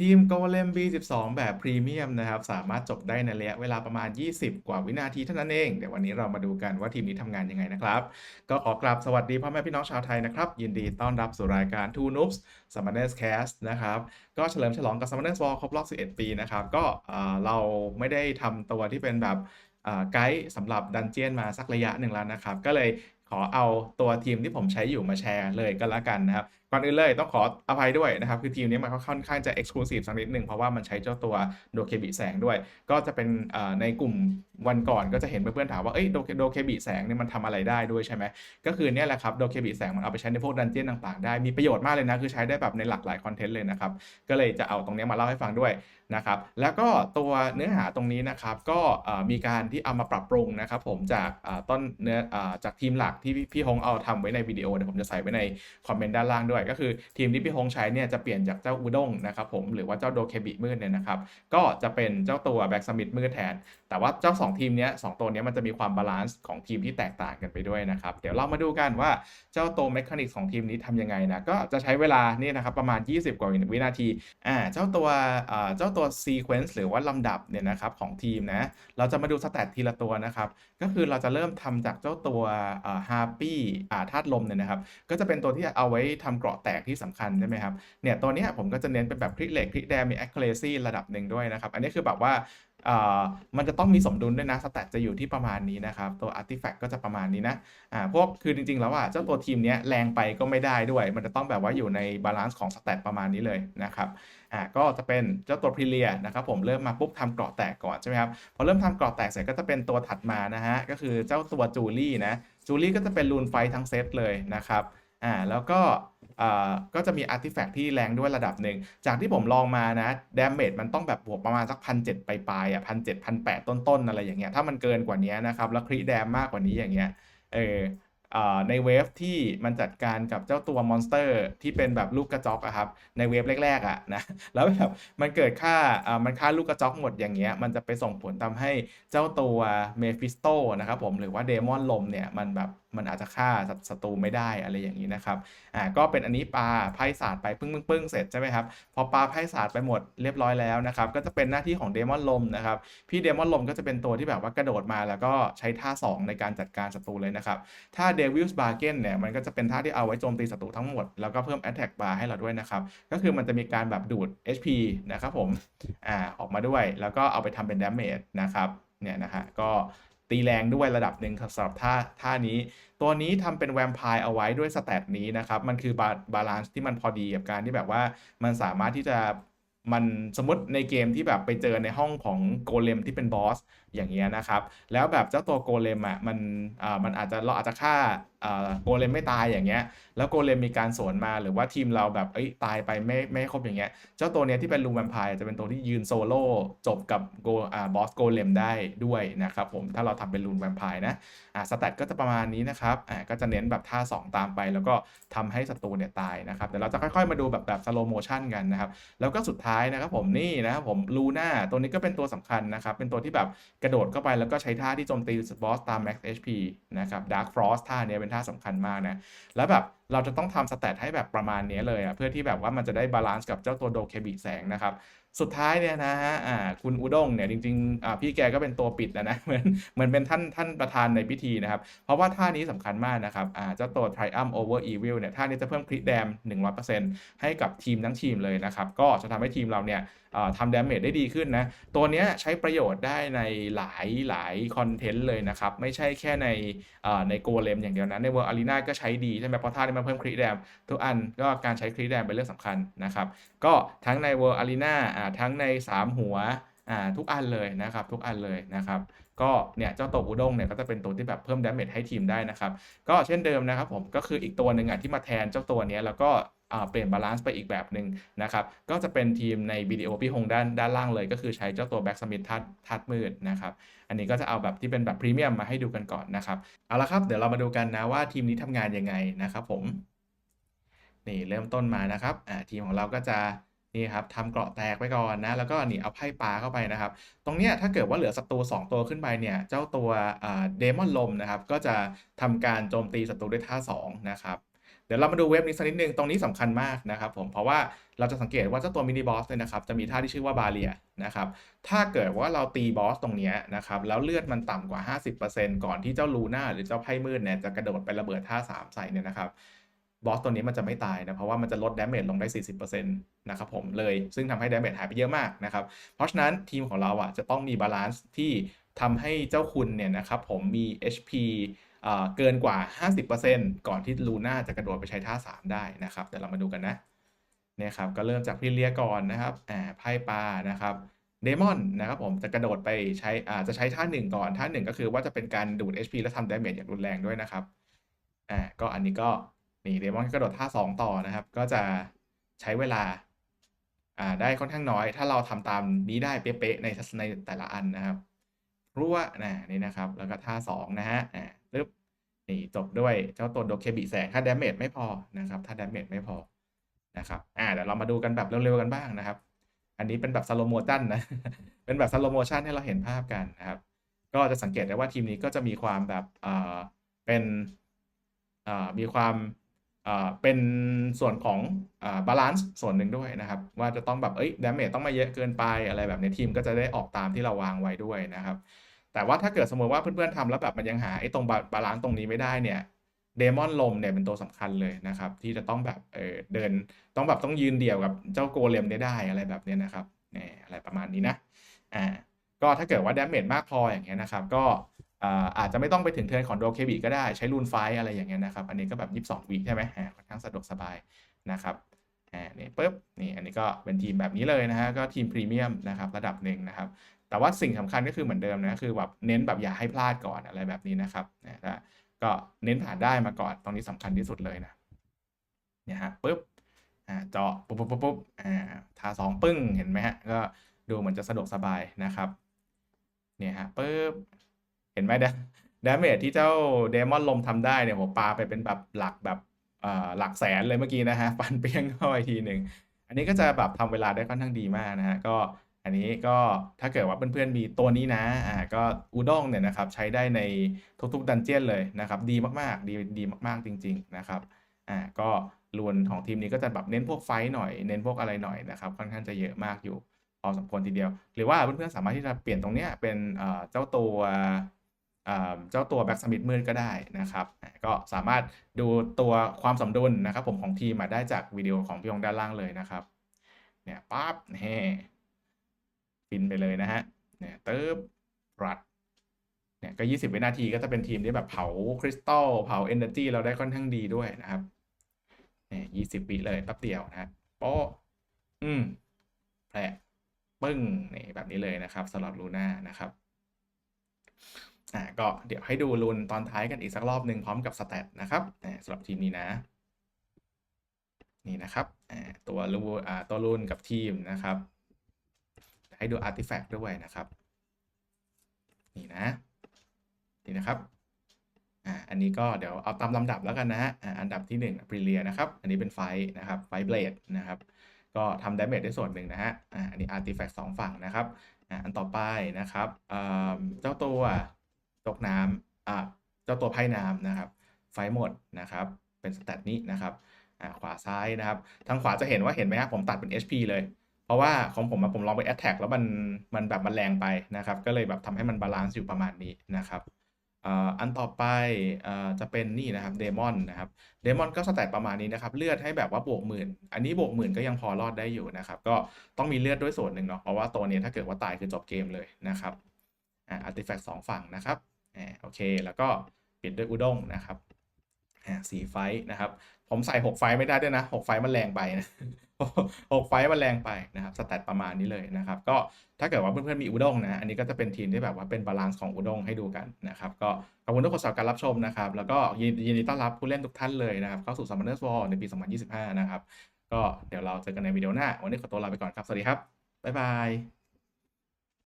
ทีม Golem B12 แบบพรีเมียมนะครับ สามารถจบได้ในระยะเวลาประมาณ 20 กว่าวินาทีเท่านั้นเอง เดี๋ยววันนี้เรามาดูกันว่าทีมนี้ทำงานยังไงนะครับ ก็ขอกราบสวัสดีพ่อแม่พี่น้องชาวไทยนะครับ ยินดีต้อนรับสู่รายการ Two Noobs Summoners Cast นะครับ ก็เฉลิมฉลองกับ Summoners War ครบรอบ 11 ปีนะครับ ก็เราไม่ได้ทำตัวที่เป็นแบบไกด์สำหรับดันเจียนมาสักระยะหนึ่งแล้วนะครับ ก็เลยขอเอาตัวทีมที่ผมใช้อยู่มาแชร์เลยก็แล้วกันนะครับ ก่อนอื่นเลยต้องขออภัยด้วยนะครับ คือทีมนี้มันค่อนข้างจะ Exclusive สักนิดหนึ่งเพราะว่ามันใช้เจ้าตัวโดเคบิแสงด้วย ก็จะเป็นในกลุ่มวันก่อนก็จะเห็นเพื่อนๆถามว่าเอ้ยโดโดเคบิแสงเนี่ยมันทำอะไรได้ด้วยใช่ไหมก็คือเนี่ยแหละครับโดเคบิแสงมันเอาไปใช้ในพวกดันเจี้ยนต่างๆได้มีประโยชน์มากเลยนะคือใช้ได้แบบในหลากหลายคอนเทนต์เลยนะครับก็เลยจะเอาตรงเนี้ยมาเล่าให้ฟังด้วย นะครับแล้วก็ตัวเนื้อหาตรงนี้นะครับก็มีการที่เอามาปรับปรุงนะครับผมจากต้นเนื้อจากทีมหลักที่พี่ฮงเอาทำไว้ในวิดีโอเดี๋ยวผมจะใส่ไว้ในคอมเมนต์ด้านล่างด้วย ก็คือทีมที่พี่ฮงใช้เนี่ยจะเปลี่ยนจากเจ้าอุด้งนะครับผมหรือว่าเจ้าโดเคบิมืดเนี่ยนะครับก็จะเป็นเจ้าตัวแบ็กสมิธมืดแทนแต่ว่าเจ้า 2 ทีมนี้สองตัวนี้มันจะมีความบาลานซ์ของทีมที่แตกต่างกันไปด้วยนะครับ เดี๋ยวเรามาดูกันว่าเจ้าตัวเมคานิกของทีมนี้ทำยังไงนะ ก็จะใช้เวลานี่นะครับประมาณ 20 กว่าวินาทีอ่าเจ้าตัวอ่าเจ้าตัวซีเควนซ์หรือว่าลำดับเนี่ยนะครับของทีมนะ เราจะมาดูสแตททีละตัวนะครับ ก็คือเราจะเริ่มทำจากเจ้าตัวอ่าฮาร์ปี้อ่าธาตุลมเนี่ยนะครับ ก็จะเป็นตัวที่เอาไว้ทำเกราะแตกที่สำคัญใช่ไหมครับ เนี่ยตัวนี้ผมก็จะเน้นเป็นแบบคลิกเหล็กคลิกแดงมี accuracy ระดับหนึ่งด้วยนะครับ อันนี้คือแบบว่า มันจะต้องมีสมดุลด้วยนะสแตทจะอยู่ที่ประมาณนี้นะครับ ตัว artifact ก็จะประมาณนี้นะอ่าพวกคือจริง ๆ แล้วอะเจ้าตัวทีมเนี้ยแรงไปก็ไม่ได้ด้วย มันจะต้องแบบว่าอยู่ในบาลานซ์ของสแตทประมาณนี้เลยนะครับอ่าก็จะเป็นเจ้าตัวพรีเลียนะครับผมเริ่มมาปุ๊บทำเกราะแตกก่อนใช่ไหมครับพอเริ่มทำเกราะแตกเสร็จก็จะเป็นตัวถัดมานะฮะก็คือเจ้าตัวจูลี่นะจูลี่ก็จะเป็นรูนไฟทั้งเซตเลยนะครับอ่าแล้วก็ ก็จะมีอาร์ติแฟกต์ที่แรงด้วยระดับหนึ่ง จากที่ผมลองมานะดาเมจมันต้องแบบบวกประมาณสักพันเจ็ดปลายๆอะพันเจ็ดพันแปดต้นๆอะไรอย่างเงี้ยถ้ามันเกินกว่านี้นะครับแล้วคริแดมมากกว่านี้อย่างเงี้ยเออในเวฟที่มันจัดการกับเจ้าตัวมอนสเตอร์ที่เป็นแบบลูกกระจอกอะครับในเวฟแรกๆอะนะแล้วแบบมันเกิดค่ามันค่าลูกกระจอกหมดอย่างเงี้ยมันจะไปส่งผลทำให้เจ้าตัวเมฟิสโตนะครับผมหรือว่าเดมอนลมเนี่ยมันแบบมันอาจจะฆ่าศัตรูไม่ได้อะไรอย่างนี้นะครับอ่าก็เป็นอันนี้ปลาไพ่ศาสตร์ไปปึ้งปึ้งปึ้งเสร็จใช่ไหมครับพอปลาไพ่ศาสตร์ไปหมดเรียบร้อยแล้วนะครับก็จะเป็นหน้าที่ของเดมอนลมนะครับพี่เดมอนลมก็จะเป็นตัวที่แบบว่ากระโดดมาแล้วก็ใช้ท่า 2 ในการจัดการศัตรูเลยนะครับท่าเดวิลส์บาร์เกนเนี่ยมันก็จะเป็นท่าที่เอาไว้โจมตีศัตรูทั้งหมดแล้วก็เพิ่ม Attack Bar ให้เราด้วยนะครับก็คือมันจะมีการแบบดูด HP นะครับผมอ่าออกมาด้วยแล้วก็เอาไปทำเป็น Damage นะครับเนี่ยนะฮะก็ ตีแรงด้วยระดับหนึ่งครับสำหรับท่าท่านี้ ตัวนี้ทำเป็นแวมไพร์เอาไว้ด้วยสแตทนี้นะครับ มันคือบาบาลานซ์ที่มันพอดีกับการที่แบบว่ามันสามารถที่จะมันสมมติในเกมที่แบบไปเจอในห้องของโกเลมที่เป็นบอสอย่างเงี้ยนะครับ แล้วแบบเจ้าตัวโกเลมอะมันอ่ามันอาจจะเราอาจจะฆ่าโกเลมไม่ตายอย่างเงี้ย แล้วโกเลมมีการสวนมาหรือว่าทีมเราแบบเอ้ยตายไปไม่ไม่ครบอย่างเงี้ย เจ้าตัวเนี้ยที่เป็นลูมแวมไพร์จะเป็นตัวที่ยืนโซโล่จบกับโกอ่าบอสโกเลมได้ด้วยนะครับผมถ้าเราทำเป็นลูนแวมไพร์นะอ่าสแตทก็จะประมาณนี้นะครับอ่าก็จะเน้นแบบท่า 2 ตามไป แล้วก็ทำให้ศัตรูเนี่ยตายนะครับเดี๋ยวเราจะค่อยๆมาดูแบบแบบสโลโมชันกันนะครับแล้วก็สุดท้ายนะครับผมนี่นะครับผมลูน่าตัวนี้ก็เป็นตัวสำคัญนะครับเป็นตัวที่แบบกระโดดเข้าไปแล้วก็ใช้ท่าที่โจมตีบอสตาม max HP นะครับ dark frost ท่าเนี้ยเป็นาสำคัญมากนะ แล้วแบบเราจะต้องทำสแตทให้แบบประมาณนี้เลยอะเพื่อที่แบบว่ามันจะได้บาลานซ์กับเจ้าตัวโดเคบิแสงนะครับ สุดท้ายเนี่ยนะฮะคุณอุด้งเนี่ยจริงๆอ่าพี่แกก็เป็นตัวปิดนะนะเหมือนเหมือนเป็นท่านท่านประธานในพิธีนะครับ เพราะว่าท่านี้สำคัญมากนะครับอ่าเจ้าตัว Triumph Over Evil เนี่ยท่านี้จะเพิ่มคริ t แดม 100%ให้กับทีมทั้งทีมเลยนะครับ ก็จะทำให้ทีมเราเนี่ยทำดาเมจได้ดีขึ้นนะ ตัวเนี้ยใช้ประโยชน์ได้ในหลายหลายคอนเทนต์เลยนะครับ ไม่ใช่แค่ในในโกเลมอย่างเดียวนะในเวอร์อารีนาก็ใช้ดีใช่ไหมเพราะท่านี้มาเพิ่มคริ t แดมทุกอันก็การใช้คริ t แดมเป็นเรื่องสำคัญนะครับ ก็ทั้งใน World Arena อ่าทั้งใน 3 หัวอ่าทุกอันเลยนะครับ ทุกอันเลยนะครับ ก็เนี่ยเจ้าตัวอุด้งเนี่ยก็จะเป็นตัวที่แบบเพิ่มดาเมจให้ทีมได้นะครับ ก็เช่นเดิมนะครับผมก็คืออีกตัวหนึ่งอะที่มาแทนเจ้าตัวเนี้ยแล้วก็ เปลี่ยนบาลานซ์ไปอีกแบบหนึ่งนะครับ ก็จะเป็นทีมในวิดีโอพี่ฮงด้านด้านล่างเลย ก็คือใช้เจ้าตัวแบ็กสมิธทัดทัดมืดนะครับ อันนี้ก็จะเอาแบบที่เป็นแบบพรีเมียมมาให้ดูกันก่อนนะครับ เอาละครับ เดี๋ยวเรามาดูกันนะว่าทีมนี้ทำงานยังไงนะครับผม นี่เริ่มต้นมานะครับทีมของเราก็จะนี่ครับทำเกราะแตกไปก่อนนะ แล้วก็นี่เอาไพ่ปลาเข้าไปนะครับ ตรงเนี้ยถ้าเกิดว่าเหลือศัตรู2 ตัวขึ้นไปเนี่ย เจ้าตัวเดมอนลมนะครับ ก็จะทำการโจมตีศัตรูด้วยท่า2นะครับ เดี๋ยวเรามาดูเว็บนี้สักนิดนึง ตรงนี้สำคัญมากนะครับผม เพราะว่าเราจะสังเกตว่าเจ้าตัวมินิบอสเนี่ยนะครับ จะมีท่าที่ชื่อว่าบาเลียนะครับ ถ้าเกิดว่าเราตีบอสตรงนี้นะครับ แล้วเลือดมันต่ำกว่า 50%ก่อนที่เจ้าลูน่าหรือเจ้าไพ่มืดเนี่ยจะกระโดดไประเบิดท่า 3 ใส่เนี่ยนะครับ บอสตัวนี้มันจะไม่ตายนะ เพราะว่ามันจะลดดาเมจลงได้ 40%นะครับผม เลย ซึ่งทำให้ดาเมจหายไปเยอะมากนะครับ เพราะฉะนั้นทีมของเราอะจะต้องมีบาลานซ์ที่ทำให้เจ้าคุณเนี่ยนะครับผมมี HP เกินกว่า 50%ก่อนที่ลูน่าจะกระโดดไปใช้ท่า 3 ได้นะครับเดี๋ยวเรามาดูกันนะเนี่ยครับก็เริ่มจากพี่เลียก่อนนะครับอ่าไพ่ปลานะครับเดมอนนะครับผมจะกระโดดไปใช้อ่าจะใช้ท่าหนึ่งก่อนท่าหนึ่งก็คือว่าจะเป็นการดูด HP และทำดาเมจอย่างรุนแรงด้วยนะครับอ่าก็อันนี้ก็นี่เดมอนกระโดดท่า 2 ต่อนะครับ ก็จะใช้เวลาอ่าได้ค่อนข้างน้อย ถ้าเราทำตามนี้ได้เป๊ะๆในในแต่ละอันนะครับรั่วนะนี่นะครับ แล้วก็ท่า 2 นะฮะอ่า ปึ๊บนี่จบด้วยเจ้าตัวโดเคบิแสงถ้าดาเมจไม่พอนะครับ ถ้าดาเมจไม่พอนะครับอ่าเดี๋ยวเรามาดูกันแบบเร็วๆกันบ้างนะครับ อันนี้เป็นแบบสโลโมชันนะ เป็นแบบสโลโมชันให้เราเห็นภาพกันนะครับ ก็จะสังเกตได้ว่าทีมนี้ก็จะมีความแบบเอ่อเป็นเอ่อมีความเอ่อเป็นส่วนของเออบาลานซ์ส่วนหนึ่งด้วยนะครับ ว่าจะต้องแบบเอ้ยดาเมจต้องมาเยอะเกินไปอะไรแบบนี้ทีมก็จะได้ออกตามที่เราวางไว้ด้วยนะครับ แต่ว่าถ้าเกิดสมมติว่าเพื่อนๆทำแล้วแบบมันยังหาไอ้ตรงบาลานซ์ตรงนี้ไม่ได้เนี่ยเดมอนลมเนี่ยเป็นตัวสำคัญเลยนะครับ ที่จะต้องแบบเออเดินต้องแบบต้องยืนเดี่ยวกับเจ้าโกเลมได้อะไรแบบนี้นะครับเนี่ยอะไรประมาณนี้นะอ่าก็ถ้าเกิดว่าดาเมจมากพออย่างเงี้ยนะครับ ก็อาจจะไม่ต้องไปถึงเทิร์นของโดเคบิก็ได้ใช้รูนไฟอะไรอย่างเงี้ยนะครับ อันนี้ก็แบบ 22วีใช่ไหมค่อนข้างสะดวกสบายนะครับอ่านี่ปุ๊บนี่อันนี้ก็เป็นทีมแบบนี้เลยนะฮะก็ทีมพรีเมียมนะครับระดับหนึ่งนะครับ แต่ว่าสิ่งสำคัญก็คือเหมือนเดิมนะคือแบบเน้นแบบอย่าให้พลาดก่อนอะไรแบบนี้นะครับนะก็เน้นผ่านได้มาก่อนตรงนี้สำคัญที่สุดเลยนะเนี่ยฮะปุ๊บอ่าเจาะปุ๊บปุ๊บปุ๊บปุ๊บอ่าทาสองปึ้งเห็นไหมฮะก็ดูเหมือนจะสะดวกสบายนะครับเนี่ยฮะปุ๊บเห็นไหมเดดาเมจที่เจ้าเดมอนลมทำได้เนี่ยผมปาไปเป็นแบบหลักแบบอ่าหลักแสนเลยเมื่อกี้นะฮะฟันเปี้ยงเข้าไปทีหนึ่งอันนี้ก็จะแบบทำเวลาได้ค่อนข้างดีมากนะฮะก็ อันนี้ก็ถ้าเกิดว่าเพื่อนๆมีตัวนี้นะอ่าก็อูด้งเนี่ยนะครับใช้ได้ในทุกๆดันเจียนเลยนะครับ ดีมากๆ ดีดีมากๆจริง ๆนะครับอ่าก็ลวนของทีมนี้ก็จะแบบเน้นพวกไฟหน่อยเน้นพวกอะไรหน่อยนะครับค่อนข้างจะเยอะมากอยู่พอสมควรทีเดียว หรือว่าเพื่อนๆสามารถที่จะเปลี่ยนตรงเนี้ยเป็นเจ้าตัวเจ้าตัวแบ็กสมิธมืดก็ได้นะครับ ก็สามารถดูตัวความสมดุลนะครับ ผมของทีมมาได้จากวิดีโอของพี่ยงด้านล่างเลยนะครับ เนี่ยปั๊บเฮ ฟินไปเลยนะฮะเนี่ยเติบรัดเนี่ยก็ 20 วินาทีก็จะเป็นทีมที่แบบเผาคริสตัลเผาเอเนอร์จีเราได้ค่อนข้างดีด้วยนะครับเนี่ย20วิเลยแป๊บเดียวนะฮะโป๊ะอืมแผลปึ้งนี่แบบนี้เลยนะครับสำหรับลูน่านะครับอ่าก็เดี๋ยวให้ดูลูนตอนท้ายกันอีกสักรอบหนึ่งพร้อมกับสแตทนะครับสำหรับทีมนี้นะ นี่นะครับตัวลูอ่าตัวลูนกับทีมนะครับ ให้ดูอาร์ติแฟกต์ด้วยนะครับ นี่นะ นี่นะครับอ่าอันนี้ก็เดี๋ยวเอาตามลำดับแล้วกันนะฮะอ่าอันดับที่1ปรีเลียนะครับ อันนี้เป็นไฟนะครับไฟเบลดนะครับก็ทำดาเมจได้ส่วนหนึ่งนะฮะอ่าอันนี้อาร์ติแฟกต์สองฝั่งนะครับอ่าอันต่อไปนะครับอ่าเจ้าตัวตกน้ำอ่าเจ้าตัวไพ่น้ำนะครับ ไฟหมดนะครับเป็นสแตทนี้นะครับอ่าขวาซ้ายนะครับ ทางขวาจะเห็นว่าเห็นไหมครับผมตัดเป็น HP เลย เพราะว่าของผมผมลองไปแอตแทกแล้วมันมันแบบมันแรงไปนะครับ ก็เลยแบบทำให้มันบาลานซ์อยู่ประมาณนี้นะครับอันต่อไปจะเป็นนี่นะครับเดมอนนะครับเดมอนก็สแตทประมาณนี้นะครับ เลือดให้แบบว่าบวกหมื่น อันนี้บวกหมื่นก็ยังพอรอดได้อยู่นะครับ ก็ต้องมีเลือดด้วยส่วนหนึ่งเนาะเพราะว่าตัวนี้ถ้าเกิดว่าตายคือจบเกมเลยนะครับอ่าอาร์ติแฟกต์สองฝั่งนะครับอ่าโอเค แล้วก็ปิดด้วยอุด้งนะครับอ่าสี่ไฟนะครับ ผมใส่หกไฟไม่ได้ด้วยนะหกไฟมันแรงไปนะหกไฟมันแรงไปนะครับสแตทประมาณนี้เลยนะครับ ก็ถ้าเกิดว่าเพื่อนๆมีอุด้งนะ อันนี้ก็จะเป็นทีมที่แบบว่าเป็นบาลานซ์ของอุด้งให้ดูกันนะครับ ก็ขอบคุณทุกคนสำหรับการรับชมนะครับ แล้วก็ยินดีต้อนรับผู้เล่นทุกท่านเลยนะครับ เข้าสู่ Summoners War ในปี 2025 นะครับ ก็เดี๋ยวเราเจอกันในวิดีโอหน้า วันนี้ขอตัวลาไปก่อนครับ สวัสดีครับ บ๊ายบาย